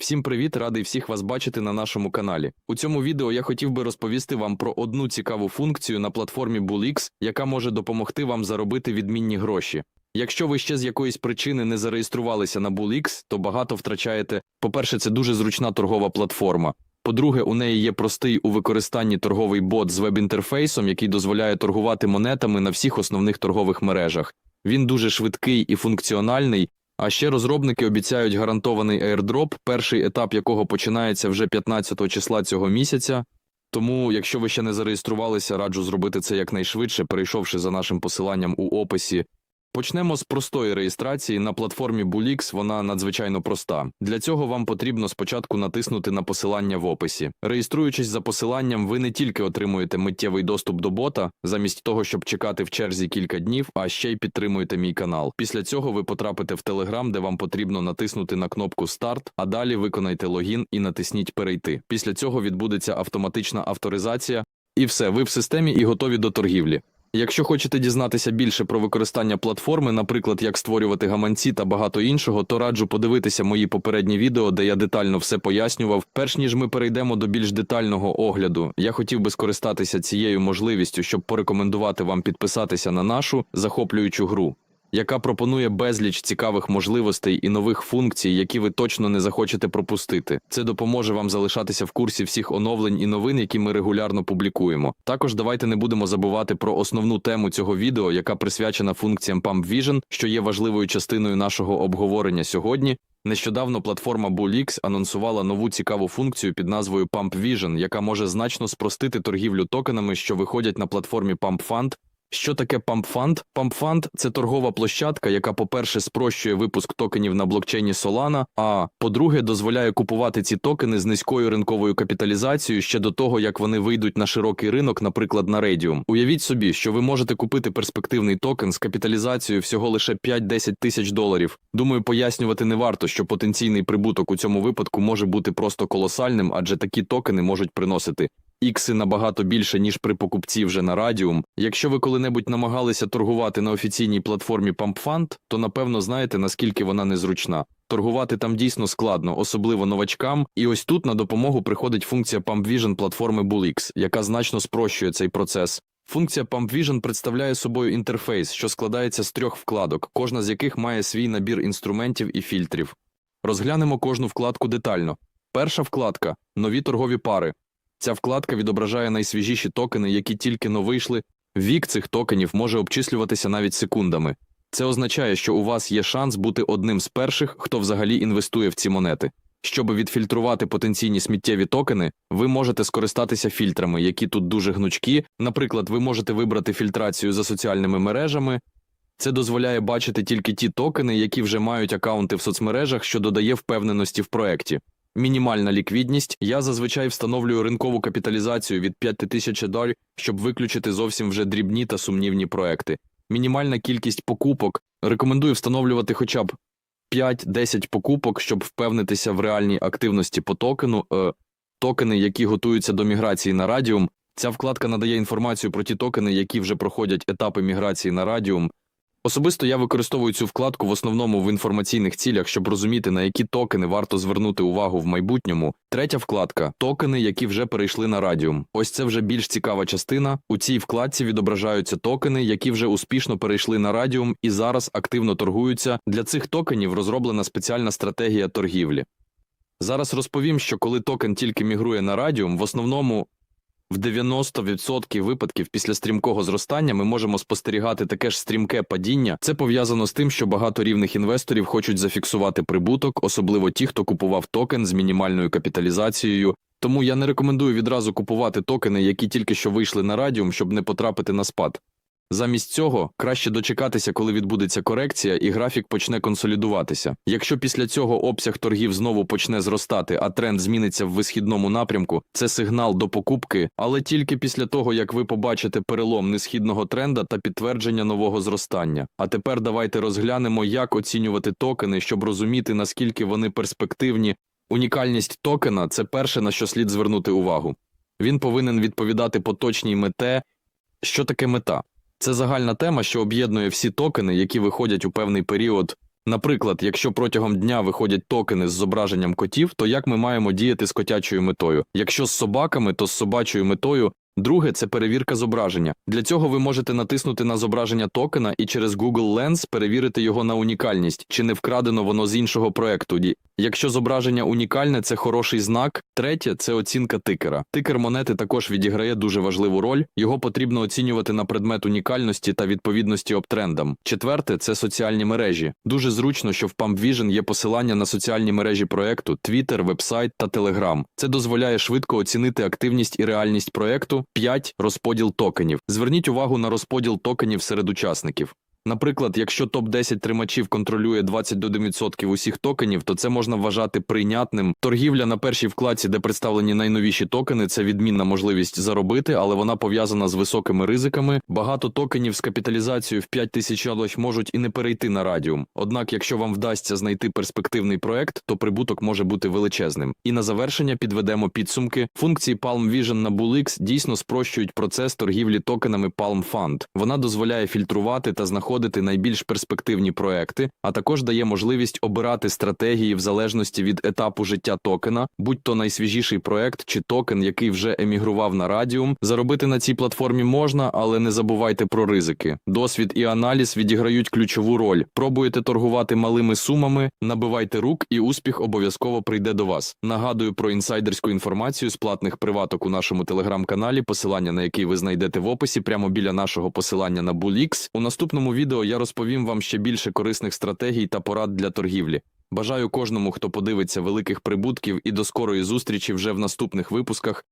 Всім привіт, радий всіх вас бачити на нашому каналі. У цьому відео я хотів би розповісти вам про одну цікаву функцію на платформі BullX, яка може допомогти вам заробити відмінні гроші. Якщо ви ще з якоїсь причини не зареєструвалися на BullX, то багато втрачаєте. По-перше, це дуже зручна торгова платформа. По-друге, у неї є простий у використанні торговий бот з веб-інтерфейсом, який дозволяє торгувати монетами на всіх основних торгових мережах. Він дуже швидкий і функціональний. А ще розробники обіцяють гарантований airdrop, перший етап якого починається вже 15 числа цього місяця. Тому, якщо ви ще не зареєструвалися, раджу зробити це якнайшвидше, перейшовши за нашим посиланням у описі. Почнемо з простої реєстрації на платформі Bulix. Вона надзвичайно проста. Для цього вам потрібно спочатку натиснути на посилання в описі. Реєструючись за посиланням, ви не тільки отримуєте миттєвий доступ до бота, замість того, щоб чекати в черзі кілька днів, а ще й підтримуєте мій канал. Після цього ви потрапите в Телеграм, де вам потрібно натиснути на кнопку Старт, а далі виконайте логін і натисніть Перейти. Після цього відбудеться автоматична авторизація, і все, ви в системі і готові до торгівлі. Якщо хочете дізнатися більше про використання платформи, наприклад, як створювати гаманці та багато іншого, то раджу подивитися мої попередні відео, де я детально все пояснював. Перш ніж ми перейдемо до більш детального огляду, я хотів би скористатися цією можливістю, щоб порекомендувати вам підписатися на нашу захоплюючу гру яка пропонує безліч цікавих можливостей і нових функцій, які ви точно не захочете пропустити. Це допоможе вам залишатися в курсі всіх оновлень і новин, які ми регулярно публікуємо. Також давайте не будемо забувати про основну тему цього відео, яка присвячена функціям Pump Vision, що є важливою частиною нашого обговорення сьогодні. Нещодавно платформа BullX анонсувала нову цікаву функцію під назвою Pump Vision, яка може значно спростити торгівлю токенами, що виходять на платформі Pump Fund, що таке PumpFund? PumpFund – це торгова площадка, яка, по-перше, спрощує випуск токенів на блокчейні Solana, а по-друге, дозволяє купувати ці токени з низькою ринковою капіталізацією ще до того, як вони вийдуть на широкий ринок, наприклад, на Radium. Уявіть собі, що ви можете купити перспективний токен з капіталізацією всього лише 5-10 тисяч доларів. Думаю, пояснювати не варто, що потенційний прибуток у цьому випадку може бути просто колосальним, адже такі токени можуть приносити ікси набагато більше, ніж при покупці вже на радіум. Якщо ви коли-небудь намагалися торгувати на офіційній платформі PumpFund, то напевно знаєте, наскільки вона незручна. Торгувати там дійсно складно, особливо новачкам. І ось тут на допомогу приходить функція PumpVision платформи BullX, яка значно спрощує цей процес. Функція PumpVision представляє собою інтерфейс, що складається з трьох вкладок, кожна з яких має свій набір інструментів і фільтрів. Розглянемо кожну вкладку детально. Перша вкладка нові торгові пари. Ця вкладка відображає найсвіжіші токени, які тільки но вийшли. Вік цих токенів може обчислюватися навіть секундами. Це означає, що у вас є шанс бути одним з перших, хто взагалі інвестує в ці монети. Щоб відфільтрувати потенційні сміттєві токени, ви можете скористатися фільтрами, які тут дуже гнучкі. Наприклад, ви можете вибрати фільтрацію за соціальними мережами. Це дозволяє бачити тільки ті токени, які вже мають акаунти в соцмережах, що додає впевненості в проекті. Мінімальна ліквідність. Я зазвичай встановлюю ринкову капіталізацію від 5 тисяч доларів, щоб виключити зовсім вже дрібні та сумнівні проекти. Мінімальна кількість покупок. Рекомендую встановлювати хоча б 5-10 покупок, щоб впевнитися в реальній активності по токену. Е, токени, які готуються до міграції на радіум. Ця вкладка надає інформацію про ті токени, які вже проходять етапи міграції на радіум. Особисто я використовую цю вкладку в основному в інформаційних цілях, щоб розуміти, на які токени варто звернути увагу в майбутньому. Третя вкладка токени, які вже перейшли на радіум. Ось це вже більш цікава частина. У цій вкладці відображаються токени, які вже успішно перейшли на радіум і зараз активно торгуються. Для цих токенів розроблена спеціальна стратегія торгівлі. Зараз розповім, що коли токен тільки мігрує на радіум, в основному в 90% випадків після стрімкого зростання ми можемо спостерігати таке ж стрімке падіння. Це пов'язано з тим, що багато рівних інвесторів хочуть зафіксувати прибуток, особливо ті, хто купував токен з мінімальною капіталізацією. Тому я не рекомендую відразу купувати токени, які тільки що вийшли на радіум, щоб не потрапити на спад. Замість цього краще дочекатися, коли відбудеться корекція, і графік почне консолідуватися. Якщо після цього обсяг торгів знову почне зростати, а тренд зміниться в висхідному напрямку, це сигнал до покупки, але тільки після того, як ви побачите перелом несхідного тренда та підтвердження нового зростання. А тепер давайте розглянемо, як оцінювати токени, щоб розуміти, наскільки вони перспективні. Унікальність токена це перше, на що слід звернути увагу. Він повинен відповідати поточній мете. Що таке мета? Це загальна тема, що об'єднує всі токени, які виходять у певний період. Наприклад, якщо протягом дня виходять токени з зображенням котів, то як ми маємо діяти з котячою метою? Якщо з собаками, то з собачою метою. Друге це перевірка зображення. Для цього ви можете натиснути на зображення токена і через Google Lens перевірити його на унікальність, чи не вкрадено воно з іншого проекту. Якщо зображення унікальне, це хороший знак. Третє це оцінка тикера. Тикер монети також відіграє дуже важливу роль. Його потрібно оцінювати на предмет унікальності та відповідності обтрендам. Четверте це соціальні мережі. Дуже зручно, що в Pump Vision є посилання на соціальні мережі проекту, Twitter, вебсайт та Telegram. Це дозволяє швидко оцінити активність і реальність проекту. 5. розподіл токенів. Зверніть увагу на розподіл токенів серед учасників. Наприклад, якщо топ-10 тримачів контролює 21% усіх токенів, то це можна вважати прийнятним. Торгівля на першій вкладці, де представлені найновіші токени, це відмінна можливість заробити, але вона пов'язана з високими ризиками. Багато токенів з капіталізацією в 5 тисяч доларів можуть і не перейти на радіум. Однак, якщо вам вдасться знайти перспективний проект, то прибуток може бути величезним. І на завершення підведемо підсумки. Функції Palm Vision на BullX дійсно спрощують процес торгівлі токенами Palm Fund. Вона дозволяє фільтрувати та знаходити найбільш перспективні проекти, а також дає можливість обирати стратегії в залежності від етапу життя токена, будь то найсвіжіший проект чи токен, який вже емігрував на радіум. Заробити на цій платформі можна, але не забувайте про ризики. Досвід і аналіз відіграють ключову роль. Пробуєте торгувати малими сумами, набивайте рук, і успіх обов'язково прийде до вас. Нагадую про інсайдерську інформацію з платних приваток у нашому телеграм-каналі, посилання на який ви знайдете в описі прямо біля нашого посилання на BullX. У наступному відео я розповім вам ще більше корисних стратегій та порад для торгівлі. Бажаю кожному, хто подивиться великих прибутків, і до скорої зустрічі вже в наступних випусках.